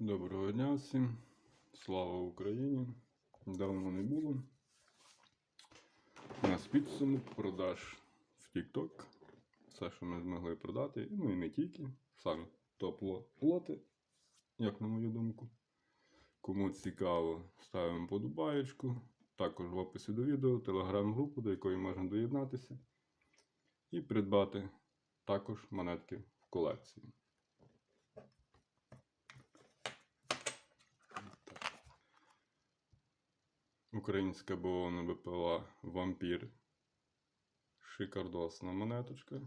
Доброго дня всім. Слава Україні. Давно не було. У нас підсумок продаж в TikTok. Все, що ми змогли продати. Ну і не тільки. Самі топ-лоти, як на мою думку. Кому цікаво, ставимо подобаєчку. Також в описі до відео телеграм-групу, до якої можна доєднатися. І придбати також монетки в колекції. Українська бавовна БПЛА Вампір. Шикардосна монеточка.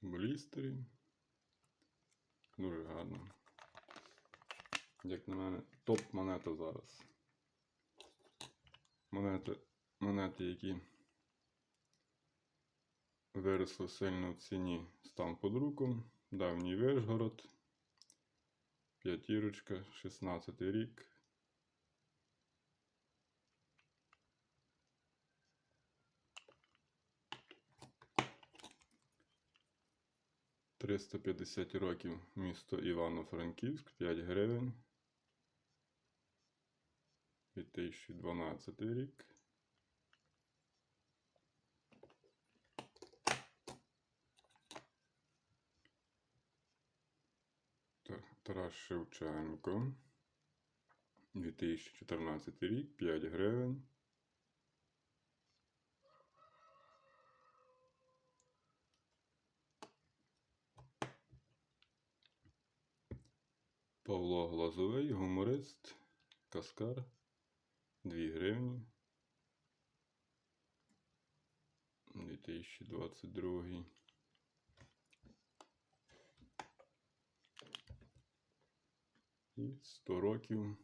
Блістері. Дуже гарно. Як на мене, топ-монета зараз. Монети, монети, які виросли сильно в ціні стан під руком. Давній Вишгород. П'ятірочка, 16 рік. Триста п'ятдесят років місто Івано-Франківськ, 5 гривень. 2012 рік. Тарас Шевченко. 2014 рік, 5 гривень. Павло Глазовий, гуморист, каскар, 2 гривні. 2022. І 100 років.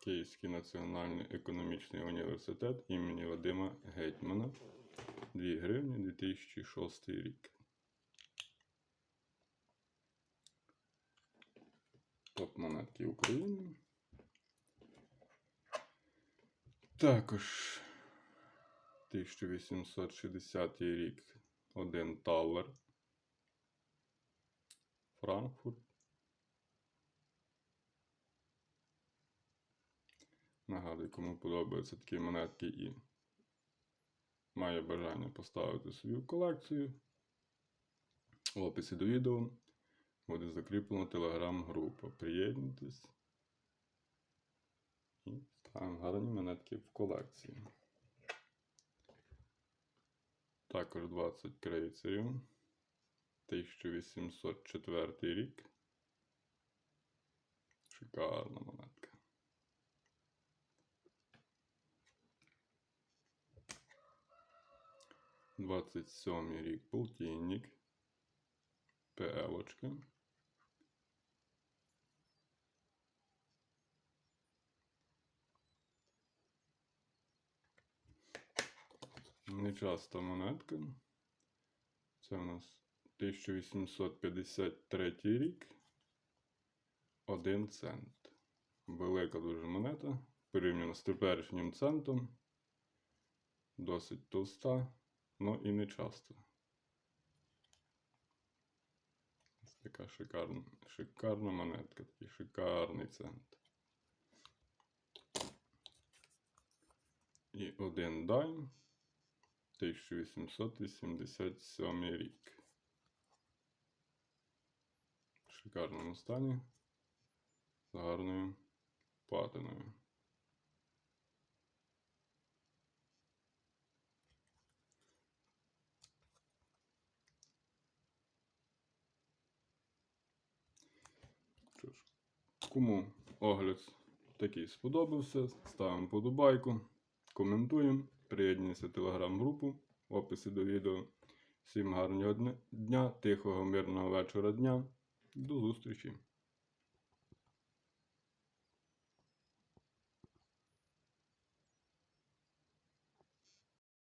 Київський національний економічний університет імені Вадима Гетьмана. 2 гривні 2006 рік. Топ монетки України. Також 1860 рік. Один Тавер. Франкфурт. Нагадую, кому подобаються такі монетки і має бажання поставити свою колекцію. В описі до відео буде закріплена телеграм-група. Приєднуйтесь і ставимо гарні монетки в колекцію. Також 20 крейцерів. 1804 рік. Шикарно. 27 рік полтинник. ПЛочка. Нечаста монетка. Це у нас 1853 рік. Один цент. Велика дуже монета. Порівняно з теперішнім центом. Досить товста але і не часто. Ось така шикарна, шикарна монетка, такий шикарний цент. І один дайм. 1887 рік. В шикарному стані. З гарною патиною. Кому огляд такий сподобався, ставимо подобайку, коментуємо, приєднуйтеся в телеграм-групу в описі до відео. Всім гарного дня, тихого, мирного вечора дня. До зустрічі!